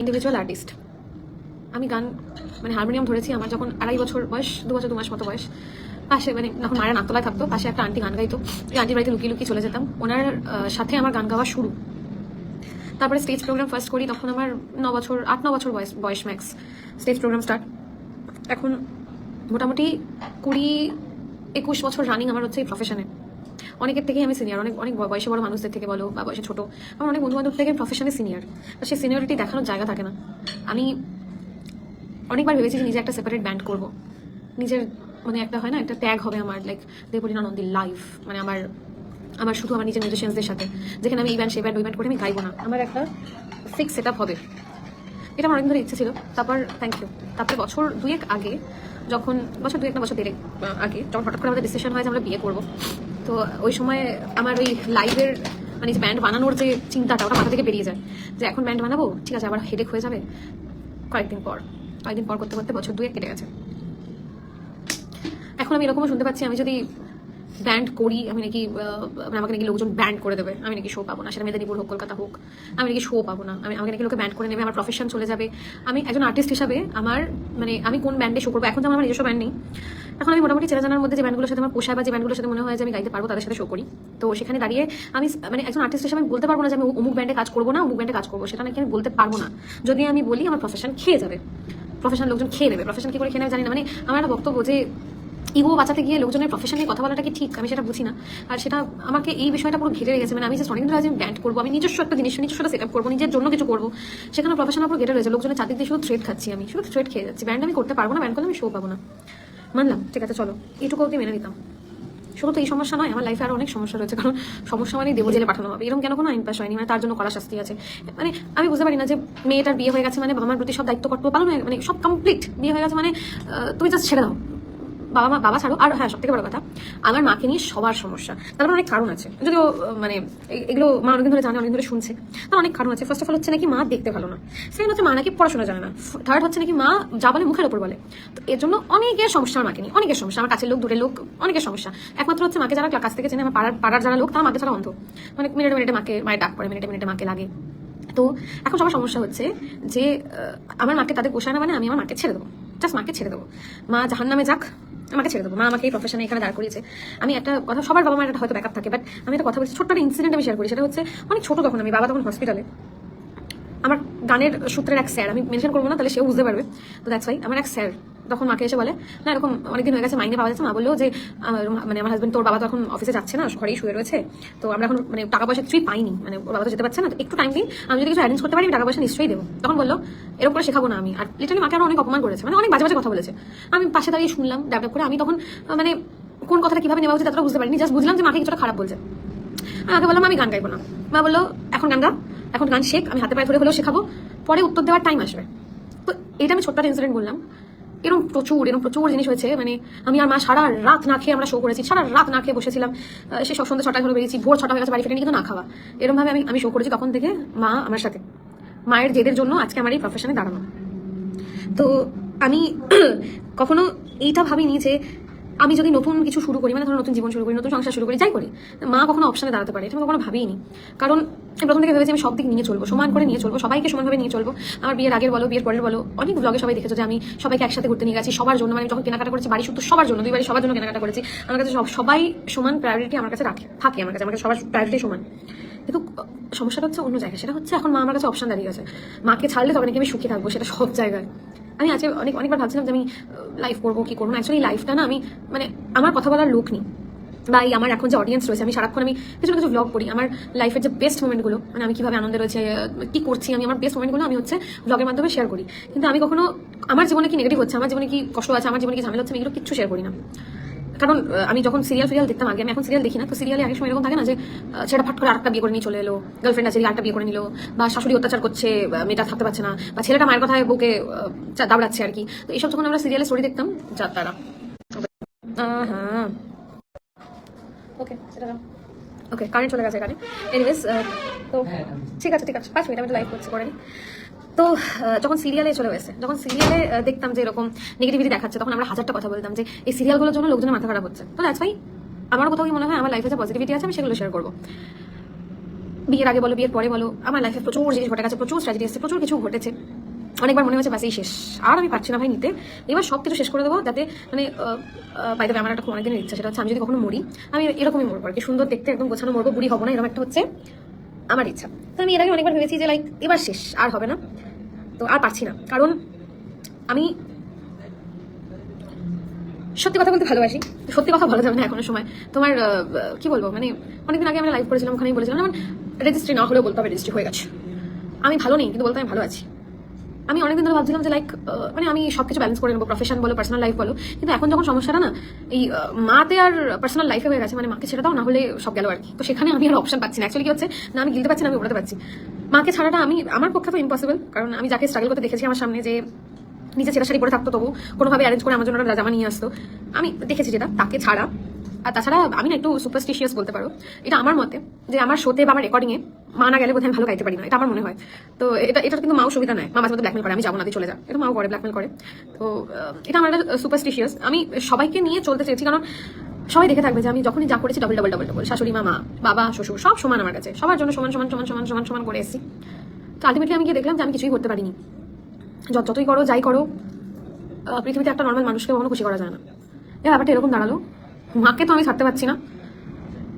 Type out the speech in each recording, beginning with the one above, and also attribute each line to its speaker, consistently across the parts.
Speaker 1: Individual artist আমি গান মানে হারমোনিয়াম ধরেছি আমার যখন আড়াই বছর বয়স, দু বছর, দু মাস মতো বয়স। পাশে মানে যখন মায়ের নাকতলায় থাকতো, পাশে একটা আন্টি গান গাইতো। ওই আন্টির বাড়িতে লুকিয়ে লুকিয়ে চলে যেতাম। ওনার সাথে আমার গান গাওয়া শুরু। তারপরে স্টেজ প্রোগ্রাম ফার্স্ট করি, তখন আমার ন বছর, আট, ন বছর বয়স বয়স ম্যাক্স স্টেজ প্রোগ্রাম স্টার্ট এখন মোটামুটি কুড়ি, একুশ বছর রানিং আমার হচ্ছে এই প্রফেশনে অনেকের থেকেই আমি সিনিয়র অনেক অনেক বয়সে বড় মানুষদের থেকে বলো বা বয়সে ছোটো, আমার অনেক বন্ধু বান্ধব থেকে প্রফেশনে সিনিয়র সেই সিনিয়রিটি দেখানোর জায়গা থাকে না। আমি অনেকবার ভেবেছি যে নিজে একটা সেপারেট ব্যান্ড করব। নিজের মানে একটা হয় না, একটা ট্যাগ হবে আমার লাইক দেবরিনা নন্দী লাইফ মানে আমার আমার শুধু আমার নিজের মিউজিশিয়ানসদের সাথে, যেখানে আমি এই ব্যান্ড সেই ব্যান্ড ওই ব্যান্ড করে আমি গাইবো না। আমার একটা ফিক্স সেট হবে। এটা আমার অনেক ধরে ইচ্ছে ছিল, তারপর থ্যাংক ইউ তারপরে বছর দুয়েক আগে, যখন, বছর দুয়েক না, বছর দেড়েক আগে, যখন হঠাৎ করে আমাদের ডিসিশন হয় যে আমরা বিয়ে করব তো ওই সময় আমার ওই লাইভের মানে ব্যান্ড বানানোর যে চিন্তাটা, ওটা মাথা থেকে বেরিয়ে যায় যে এখন ব্যান্ড বানাবো? ঠিক আছে, আবার হেডেক হয়ে যাবে? কয়েকদিন পর। কয়েকদিন পর করতে করতে বছর দুয়ে কেটে গেছে। এখন আমি এরকমও শুনতে পাচ্ছি, আমি যদি ব্যান্ড করি, আমি নাকি মানে আমাকে নাকি লোকজন ব্যান্ড করে দেবে, আমি নাকি শো পাবো না, সেটা মেদিনীপুর হোক, কলকাতা হোক, আমি নাকি শো পাবো না, আমি, আমাকে নাকি লোকে ব্যান্ড করে নেবে, আমার প্রফেশন চলে যাবে। আমি একজন আর্টিস্ট হিসাবে আমার মানে আমি কোন ব্যান্ডে শো করব, এখন তো আমার নিজস্ব ব্যান্ড নেই। এখন আমি মোটামুটি চেনা জানার মধ্যে যে ব্যান্ডগুলোর সাথে আমার পোষায় বা যে ব্যান্ডগুলোর সাথে মনে হয় যে আমি গাইতে পারব, তাদের সাথে শো করি। তো সেখানে দাঁড়িয়ে আমি মানে একজন আর্টিস্ট হিসেবে আমি বলতে পারব না যে আমি অমুক ব্যান্ডে কাজ করব না, অমুক ব্যান্ডে কাজ করব, সেটা নাকি আমি বলতে পারব না। যদি আমি বলি, আমার প্রফেশন খেয়ে যাবে। প্রফেশনাল লোকজন খেয়ে নেবে। প্রফেশন কি করে খেয়ে নেবে জানি না। মানে আমার একটা বক্তব্য যে ইগো বাঁচাতে গিয়ে লোকজনের প্রফেশন নিয়ে কথা বলাটা কি ঠিক? আমি সেটা বুঝি না। আর সেটা আমাকে এই বিষয়টা পুরো ঘিরে রেখেছে। মানে আমি যে অনেক আজ ব্যান্ড করব। আমি নিজস্ব একটা জিনিস নিজস্ব সেট আপ করব, নিজের জন্য কিছু করব। সেখানে প্রফেশনের উপর ঘিরে রয়েছে। লোকজনের চারদিক দিয়ে শুধু থ্রেড খাচ্ছি আমি। শুধু থ্রেড খেয়ে যাচ্ছি। ব্যান্ড আমি করতে পারব না ব্যান্ড করলে আমি শো পাবো না। মানলাম। ঠিক আছে, চলো। এইটুকু অবধি মেনে নিতাম। শুধু তো এই সমস্যা নয়, আমার লাইফে আরও অনেক সমস্যা রয়েছে। কারণ সমস্যা মানে দেবো জেলে পাঠানো হবে। এরকম কেন কোনো আইন পাস হয়নি? মানে তার জন্য কড়া শাস্তি আছে। মানে আমি বুঝতে পারি না যে মেয়েটার বিয়ে হয়ে গেছে মানে বাবা মার প্রতি সব দায়িত্ব কর্তব্য পালন মানে সব কমপ্লিট বিয়ে হয়ে গেছে মানে তুমি জাস্ট ছেড়ে দাও। বাবা মা বাবা ছাড়ো। আর হ্যাঁ সব থেকে বড় কথা, আমার মাকে নিয়ে সবার সমস্যা। তার মানে অনেক কারণ আছে। যদিও মানে এগুলো মা অনেকদিন ধরে জানে, অনেকদিন ধরে শুনছে। তার অনেক কারণ আছে। ফার্স্ট অফ অল হচ্ছে নাকি মা দেখতে ভালো না। সেকেন্ড হচ্ছে মা নাকি পড়াশোনা জানে না। থার্ড হচ্ছে নাকি মা যা বলে মুখের ওপর বলে। তো এর জন্য অনেকের সমস্যা আমার মাকে নিয়ে। অনেকের সমস্যা। আমার কাছের লোক, দূরের লোক, অনেকের সমস্যা। একমাত্র হচ্ছে মাকে যারা কাছ থেকে চেনে, আমার পাড়ার পাড়ার যারা লোক, তারা মাকে ছাড়া অন্ধ। মানে মিনিটে মিনিটে মাকে, মায়ের ডাক পড়ে, মিনিটে মিনিটে মাকে লাগে। তো এখন সবার সমস্যা হচ্ছে যে আমার মাকে তাদের পোষায় না মানে আমি আমার মাকে ছেড়ে দেবো। জাস্ট মাকে ছেড়ে দেবো। মা জাহান নামে যাক আমাকে ছেড়ে দেবো। মা আমাকে এই প্রফেশনে এখানে দাঁড় করিয়েছে। আমি একটা কথা সবার বাবা মায়ের হয়তো ব্যাকআপ থাকে বাট আমি একটা কথা বলছি, ছোট্ট একটা ইনসিডেন্ট আমি শেয়ার করি। সেটা হচ্ছে, অনেক ছোট তখন আমি বাবা তখন হসপিটালে আমার গানের সূত্রের এক স্যার আমি মেনশন করব না, তাহলে সেও বুঝতে পারবে। তো দ্যাটস ওয়াই আমার এক স্যার তখন মাকে এসে বলে, না, এরকম অনেকদিন হয়ে গেছে, মাইনে পাওয়া যাচ্ছে মা বলল যে মানে আমার হাজবেন্ড তোর বাবা তো এখন অফিসে যাচ্ছে না, ঘরেই শুয়ে রয়েছে। তো আমরা এখন মানে টাকা পয়সা কিছুই পাইনি মানে ওর বাবা তো যেতে পারছে না। তো একটু টাইম দিন আমি যদি কিছু অ্যারেঞ্জ করতে পারি, আমি টাকা পয়সা নিশ্চয়ই দেবো। তখন বলল, এরকম করে শেখাবো না আমি। আর লিটারালি মাকে আরও অনেক অপমান করেছে মানে অনেক বাজে বাজে কথা বলেছে। আমি পাশে দাঁড়িয়ে শুনলাম ডেভেলপ করে আমি তখন মানে কোন কথাটা কীভাবে নেওয়া উচিত এতটা বুঝতে পারিনি জাস্ট বুঝলাম যে মাকে কিছুটা খারাপ বলছে। আগে বললাম, আমি গান গাইবো না। মা বলল, এখন গান গা, এখন গান শেখ, আমি হাতে পায়ে ধরে হলেও শেখাবো। পরে উত্তর দেওয়ার টাইম আসবে। তো এটা আমি ছোট্ট ইনসিডেন্ট বললাম। এরকম প্রচুর এরকম প্রচুর জিনিস হয়েছে। মানে আমি আর মা সারা রাত না খেয়ে আমরা শো করেছি, সারা রাত না খেয়ে বসেছিলাম। সে সন্ধ্যে ছটায় ঘরে বেরিয়েছি, ভোর ছটা হয়ে গেছে, বাড়ি ফিরে কিন্তু না খাওয়া। এরকম ভাবে আমি আমি শো করেছি তখন থেকে মা আমার সাথে। মায়ের জেদের জন্য আজকে আমার এই প্রফেশনে দাঁড়ানো। তো আমি কখনো এইটা ভাবিনি যে আমি যদি নতুন কিছু শুরু করি মানে ধরো নতুন জীবন শুরু করি, নতুন সংসার শুরু করি, যাই করি, মা কখনো অপশনে দাঁড়াতে পারে, এটা আমি কখনো ভাবিনি কারণ প্রথম থেকে ভেবেছি আমি সব দিক নিয়ে চলবো, সমান করে নিয়ে চলবো, সবাইকে সমানভাবে নিয়ে চলবো। আমার বিয়ের আগের বলো, বিয়ের পরের বলো, অনেক ব্লগে সবাই দেখেছ যে আমি সবাইকে একসাথে ঘুরতে নিয়ে গেছি, সবার জন্য মানে যখন কেনাকাটা করেছি বাড়ি শুধু সবার জন্য দুই বাড়ি সবার জন্য কেনাকাটা করেছি, আমার কাছে সব, সবাই সমান প্রায়োরিটি আমার কাছে রাখে, থাকে আমার কাছে আমার কাছে সবার প্রায়োরিটি সমান। কিন্তু সমস্যাটা হচ্ছে অন্য জায়গায়, সেটা হচ্ছে এখন মা আমার কাছে অপশন দাঁড়িয়ে গেছে। মাকে ছাড়লে তবে নাকি আমি সুখী থাকব, সেটা সব জায়গায়। আমি আজকে অনেক, অনেকবার ভাবছিলাম যে আমি লাইফ করব, কি করব না। অ্যাকচুয়ালি লাইফটা না, আমি মানে আমার কথা বলার লোক নেই। বা এই আমার এখন যে অডিয়েন্স রয়েছে, আমি সারাক্ষণ আমি কিছু কিছু ব্লগ করি। আমার লাইফের যে বেস্ট মোমেন্টগুলো মানে আমি কীভাবে আনন্দ রয়েছে কী কি করছি, আমি আমার বেস্ট মোমেন্টগুলো আমি হচ্ছে ব্লগের মাধ্যমে শেয়ার করি। কিন্তু আমি কখনো, আমার জীবনে কি নেগেটিভ হচ্ছে, আমার জীবনে কি কষ্ট আছে, আমার জীবনে কি ঝামেলা হচ্ছে, আমি এগুলো কিচ্ছু শেয়ার করি না। কারণ আমি যখন সিরিয়াল ফিরিয়াল দেখতাম আগে আমি এখন সিরিয়াল দেখি না তো সিরিয়ালে অনেক সময় এরকম থাকে না যে ছেলেটা ফাট করে আরেকটা বিয়ে করে নিয়ে চলে এলো গার্লফ্রেন্ড আছে আরেকটা বিয়ে করে নিল বা শাশুড়ি অত্যাচার করছে মেয়েটা থাকতে পারছে না বা ছেলেটা মায়ের কথায় বউকে দাবড়াচ্ছে আর কি। তো এইসব যখন আমরা সিরিয়ালে স্টোরি দেখতাম যার তারা। হ্যাঁ ওকে সেটা ওকে কারেন্ট চলে গেছে এখানে। এনিওয়েজ তো ঠিক আছে ঠিক আছে। পাঁচ মিনিট আমি লাইভ করছি করে। তো যখন সিরিয়ালে চলে গেছে, যখন সিরিয়ালে দেখতাম যে এরকম নেগেটিভিটি দেখাচ্ছে, তখন আমরা হাজারটা কথা বলতাম যে এই সিরিয়ালগুলোর জন্য লোকজনের মাথা খারাপ হচ্ছে। তো দ্যাটস ভাই আমার কোথাও কি মনে হয়, আমার লাইফে যে পজিটিভিটি আছে, আমি সেগুলো শেয়ার করব। বিয়ের আগে বলো, বিয়ের পরে বলো, আমার লাইফে প্রচুর জিনিস ঘটে গেছে, প্রচুর ট্র্যাজেডি এসেছে, প্রচুর কিছু ঘটেছে। অনেকবার মনে হয়েছে বাস এই শেষ। আর আমি পারছি না ভাই নিতে। এবার সব কিছু শেষ করে দেবো যাতে মানে বাইরে আমার একটা খুব অনেকদিনের ইচ্ছা, সেটা হচ্ছে আমি যদি কখনো মরি, আমি এরকমই মরবো আর কি। সুন্দর দেখতে, একদম গোছানো মরবো, বুড়ি হব না, এরকম একটা হচ্ছে। আমার ইচ্ছা। তো আমি এর আগে অনেকবার ভেবেছি যে লাইক এবার শেষ, আর হবে না। তো আর পারছি না। কারণ আমি সত্যি কথা বলতে ভালোবাসি। সত্যি কথা বলা যাবে না এখনও সময়। তোমার কি বলব? মানে অনেকদিন আগে আমি লাইভ করেছিলাম, ওখানেই বলেছিলাম যেমন রেজিস্ট্রি না হলেও বলতে হবে রেজিস্ট্রি হয়ে গেছে। আমি ভালো নেই, কিন্তু বলতে আমি ভালো আছি। আমি অনেকদিন ধরে ভাবছিলাম যে লাইক মানে আমি সবকিছু ব্যালেন্স করে নেব প্রফেশন বলো পার্সোনাল লাইফ বলো। কিন্তু এখন যখন সমস্যাটা না, এই মাতে আর পার্সোনাল লাইফে হয়ে গেছে মানে মাকে ছেড়ে দাও, না হলে সব গেল আর কি তো সেখানে আমি আর অপশন পাচ্ছি না। অ্যাকচুয়ালি কি হচ্ছে, না, আমি গিলতে পারছি না, আমি উড়াতে পারছি। মাকে ছাড়াটা আমি, আমার পক্ষে তো ইম্পসিবল কারণ আমি যাকে স্ট্রাগল করতে দেখেছি আমার সামনে যে নিচে ছেঁড়া শাড়ি পরে থাকতো তবু কোনোভাবে অ্যারেঞ্জ করে আমার জন্য একটা জামা নিয়ে আসতো। আমি দেখেছি যেটা, তাকে ছাড়া আর তাছাড়া আমি না একটু সুপারস্টিশিয়াস বলতে পারো। এটা আমার মতে যে আমার শোতে বা আমার রেকর্ডিংয়ে মা না গেলে বোধহয় আমি ভালো গাইতে পারি না। এটা আমার মনে হয়। তো এটা এটা কিন্তু মাও সুবিধা নেয়। মা মাঝে মধ্যে ব্ল্যাকমেল করে, আমি যাব না চলে যা। এটা মাও করে ব্ল্যাকমেল করে। তো এটা আমার একটা সুপারস্টিশিয়াস আমি সবাইকে নিয়ে চলতে চেয়েছি, কারণ সবাই দেখে থাকবে যে আমি যখনই যা করেছি ডবল ডবল ডবল ডবল শাশুড়ি মা বাবা, শ্বশুর, সব সমান আমার কাছে। সবার জন্য সমান সমান সমান সমান সমান সমান করে এসেছি। তো আলটিমেটলি আমি গিয়ে দেখলাম যে আমি কিছুই করতে পারিনি। যত- যতই করো, যাই করো পৃথিবীতে একটা নর্মাল মানুষকে কখনো খুশি করা যায় না। এই ব্যাপারটা এরকম দাঁড়াল। মাকে তো আমি ছাড়তে পারছি না।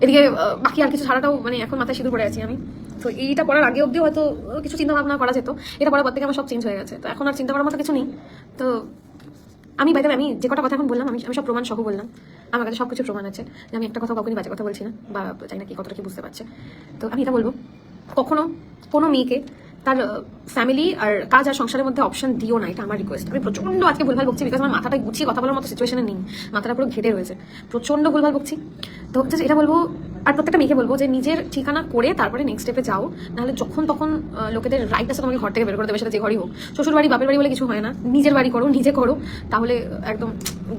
Speaker 1: এদিকে বাকি আর কিছু ছাড়াটাও মানে এখন মাথায় সিঁদুর পড়ে আছি আমি। তো এইটা পড়ার আগে অবধিও হয়তো কিছু চিন্তা ভাবনা করা যেত। এটা করার পর থেকে আমার সব চেঞ্জ হয়ে গেছে। তো এখন আর চিন্তা করার মতো কিছু নেই। তো আমি বাইরে আমি যে কটা কথা এখন বললাম, আমি আমি সব প্রমাণ সহ বললাম। আমার কাছে সব কিছু প্রমাণ আছে। যে আমি একটা কথা কখনই বাজে কথা বলছি না, বা জানি না কি, কতটা কি বুঝতে পারছে। তো আমি এটা বলব, কখনো কোনো মেয়েকে তার ফ্যামিলি আর কাজ আর সংসারের মধ্যে অপশন দিও না, এটা আমার রিকোয়েস্ট আমি প্রচণ্ড আজকে ভুলভাল বকছি বিকজ আমার মাথাটা গুছিয়ে কথা বলার মতো সিচুয়েশনে নেই। মাথাটা পুরো ঘেটে রয়েছে। প্রচণ্ড ভুলভাল বকছি তো just এটা বলব, আর প্রত্যেকটা মেয়েকে বলব যে নিজের ঠিকানা করে তারপরে নেক্সট স্টেপে যাও। নাহলে যখন তখন লোকেদের রাইট আছে, তোমাকে ঘর থেকে বের করে দেবে, সেটা যে ঘরই হোক। শ্বশুর বাড়ি, বাপের বাড়ি বলে কিছু হয় না। নিজের বাড়ি করো, নিজে করো। তাহলে একদম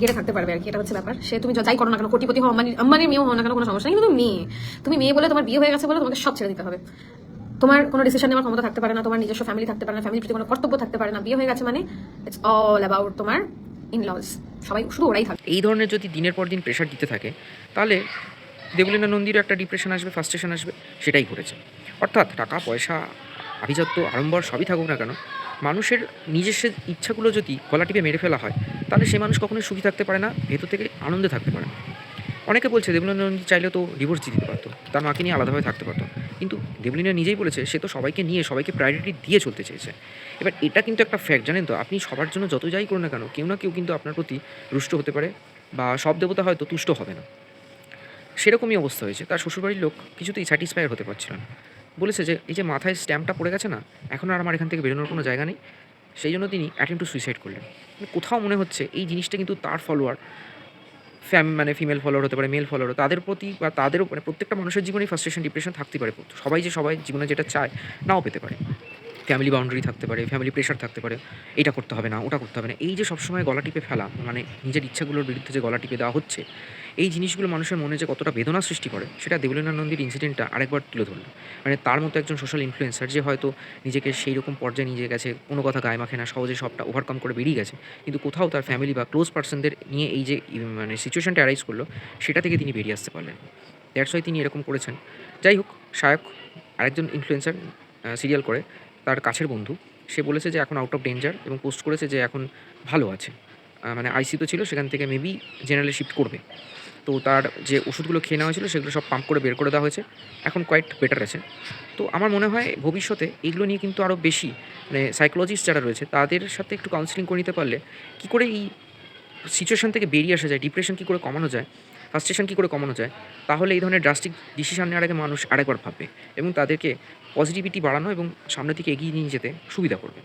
Speaker 1: গেড়ে থাকতে পারবে আর কি, এটা হচ্ছে ব্যাপার। সে তুমি যাই করো না কেন, কোটিপতি হও, আম্বানি আম্বানির মেয়েও হও না কেন, কোনো সমস্যা নেই। কিন্তু মেয়ে, তুমি মেয়ে বলে তোমার বিয়ে হয়ে গেছে বলে তোমাকে সব ছেড়ে দিতে হবে। তোমার কোনো ডিসিশন নেওয়ার ক্ষমতা থাকতে পারে না, তোমার নিজস্ব ফ্যামিলি থাকতে পারে না ফ্যামিলির প্রতি কোনো কর্তব্য থাকতে পারে না, বিয়ে হয়ে গেছে মানে ইটস অল অ্যাবাউট তোমার ইন লজ সবাই শুধু ওরাই থাকে
Speaker 2: এই ধরনের যদি দিনের পর দিন প্রেশার দিতে থাকে, তাহলে দেবলীনা নন্দীরও একটা ডিপ্রেশন আসবে ফার্স্টেশন আসবে, সেটাই ঘটেছে। অর্থাৎ টাকা, পয়সা, আভিজাত্য, আড়ম্বর সবই থাকুক না কেন, মানুষের নিজস্ব ইচ্ছাগুলো যদি গলা টিপে মেরে ফেলা হয়, তাহলে সেই মানুষ কখনোই সুখী থাকতে পারে না, ভেতর থেকে আনন্দে থাকতে পারে না। অনেকে বলছে, দেবলীনা চাইলে তো ডিভোর্স দিয়ে দিতে পারতো, তার মাকে নিয়ে আলাদাভাবে থাকতে পারতো। কিন্তু দেবলীনা নিজেই বলেছে, সে তো সবাইকে নিয়ে, সবাইকে প্রায়োরিটি দিয়ে চলতে চেয়েছে। এবার এটা কিন্তু একটা ফ্যাক্ট জানেন তো? আপনি সবার জন্য যত যাই করুন না কেন, কেউ না কেউ কিন্তু আপনার প্রতি রুষ্ট হতে পারে বা সব দেবতা হয়তো তুষ্ট হবে না। সেরকমই অবস্থা হয়েছে। তার শ্বশুরবাড়ির লোক কিছুতেই স্যাটিসফায়ার হতে পারছিল না। বলেছে যে, এই যে মাথায় স্ট্যাম্পটা পড়ে গেছে না, এখন আর আমার এখান থেকে বেরোনোর কোনো জায়গা নেই। সেই জন্য তিনি অ্যাটেম্প টু সুইসাইড করলেন। মানে কোথাও মনে হচ্ছে, এই জিনিসটা কিন্তু তার ফলোয়ার ফ্যাম মানে ফিমেল ফলোয়ার হতে পারে মেল ফলোয়ার তাদের প্রতি বা তাদের মানে প্রত্যেকটা মানুষের জীবনে ফ্রাস্ট্রেশন ডিপ্রেশন থাকতে পারে সবাই যে, সবাই জীবনে যেটা চায় নাও পেতে পারে। ফ্যামিলি বাউন্ডারি থাকতে পারে ফ্যামিলি প্রেশার থাকতে পারে, এটা করতে হবে না, ওটা করতে হবে না। এই যে সবসময় গলা টিপে ফেলা মানে নিজের ইচ্ছাগুলোর বিরুদ্ধে যে গলা টিপে দেওয়া হচ্ছে এই জিনিসগুলো মানুষের মনে যে কতটা বেদনা সৃষ্টি করে, সেটা দেবলীনা নন্দীর ইনসিডেন্টটা আরেকবার তুলে ধরলো। মানে তার মতো একজন সোশ্যাল ইনফ্লুয়েন্সার যে হয়তো নিজেকে সেই রকম পর্যায়ে নিয়ে গেছে, কোনো কথা গায়ে মাখে না, সহজে সবটা ওভারকাম করে বেরিয়ে গেছে, কিন্তু কোথাও তার ফ্যামিলি বা ক্লোজ পার্সনদের নিয়ে এই যে মানে সিচুয়েশনটা অ্যারাইজ করল, সেটা থেকে তিনি বেরিয়ে আসতে পারলেন। দ্যাটস ওয়াই তিনি এরকম করেছেন। যাই হোক সায়ক আরেকজন ইনফ্লুয়েন্সার সিরিয়াল করে, তার কাছের বন্ধু। সে বলেছে যে এখন আউট অফ ডেঞ্জার এবং পোস্ট করেছে যে এখন ভালো আছে। মানে আইসি তো ছিল, সেখান থেকে মেবি জেনারেলে শিফট করবে। তো তার যে ওষুধগুলো খেয়ে নেওয়া হয়েছিল সেগুলো সব পাম্প করে বের করে দেওয়া হয়েছে। এখন কোয়াইট বেটার আছে। তো আমার মনে হয় ভবিষ্যতে এইগুলো নিয়ে কিন্তু আরও বেশি মানে সাইকোলজিস্ট যারা রয়েছে তাদের সাথে একটু কাউন্সিলিং করে নিতে পারলে কী করে এই সিচুয়েশন থেকে বেরিয়ে আসা যায় ডিপ্রেশন কী করে কমানো যায় ফার্স্টেশন কী করে কমানো যায়, তাহলে এই ধরনের ড্রাস্টিক ডিসিশন নেওয়ার আগে মানুষ আরেকবার ভাববে এবং তাদেরকে পজিটিভিটি বাড়ানো এবং সামনের দিকে এগিয়ে নিয়ে যেতে সুবিধা করবে।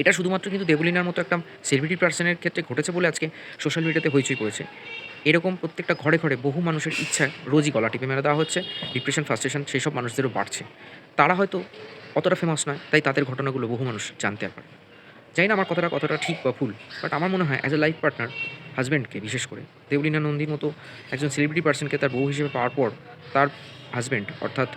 Speaker 2: এটা শুধুমাত্র কিন্তু দেবলিনার মতো একটা সেলিব্রিটি পার্সনের ক্ষেত্রে ঘটেছে বলে আজকে সোশ্যাল মিডিয়াতে হইচই করেছে এরকম প্রত্যেকটা ঘরে ঘরে বহু মানুষের ইচ্ছা রোজই গলা টিপে মেরে দেওয়া হচ্ছে ডিপ্রেশন ফার্স্টেশন সেই সব মানুষদেরও বাড়ছে। তারা হয়তো অতটা ফেমাস নয়, তাই তাদের ঘটনাগুলো বহু মানুষ জানতে পারে। জানি না আমার কথাটা কতটা ঠিক বা ভুল বাট আমার মনে হয় অ্যাজ এ লাইফ পার্টনার হাজব্যান্ডকে বিশেষ করে, দেবলীনা নন্দীর মতো একজন সেলিব্রিটি পার্সনকে তার বউ হিসেবে পাওয়ার পর তার হাজব্যান্ড অর্থাৎ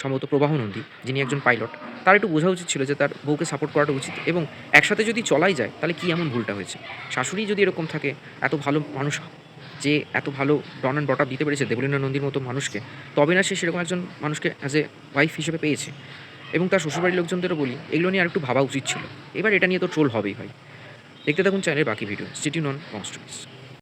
Speaker 2: সম্ভবত প্রবাহ নন্দী, যিনি একজন পাইলট তার একটু বোঝা উচিত ছিল যে তার বউকে সাপোর্ট করাটা উচিত এবং একসাথে যদি চলাই যায়, তাহলে কী এমন ভুলটা হয়েছে? শাশুড়ি যদি এরকম থাকে, এত ভালো মানুষ যে এত ভালো ডন অ্যান্ড দিতে পেরেছে দেবলীনা নন্দীর মতো মানুষকে, তবে না সে সেরকম একজন মানুষকে অ্যাজ এ ওয়াইফ হিসেবে পেয়েছে। এবং তার শ্বশুরবাড়ির লোকজনদেরও বলি, এগুলো নিয়ে আর একটু ভাবা উচিত ছিল। এবার এটা নিয়ে তো ট্রোল হবেই ভাই। দেখতে থাকুন চ্যানেলের বাকি ভিডিও সিটি নন কনস্টুয়েন্স